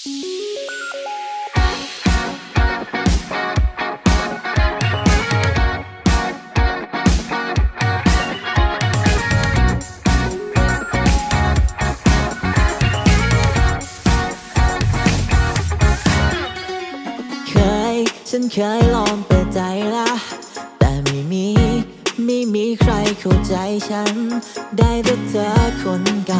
เคย ฉันเคยลองเปิดใจละแต่ไม่มี ไม่มีใครเข้าใจฉัน ได้แต่เธอคนเก่า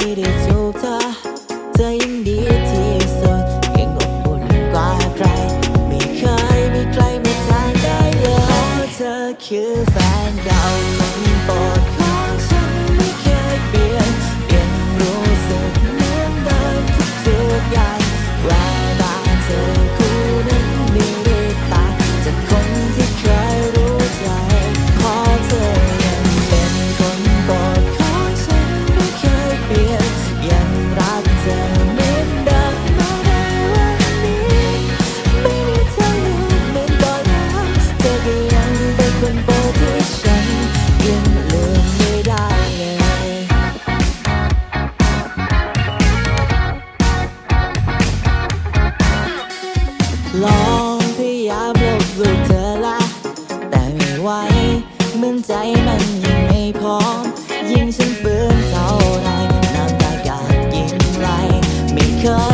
ได้จูบเธอเธอยิ่งดีที่สุดยิ่งอบอุ่นกว่าใคร ไม่เคยมีใครมาแทนได้เลยเพราะเธอคือแฟนเก่าคนโปรด ลองพยายามลบลูกเธอละ แต่ไม่ไหวเหมือนใจมันยังไม่พร้อม ยิ่งฉันฝืนเท่าไรน้ำตากาดยิ่งไหลไม่เคย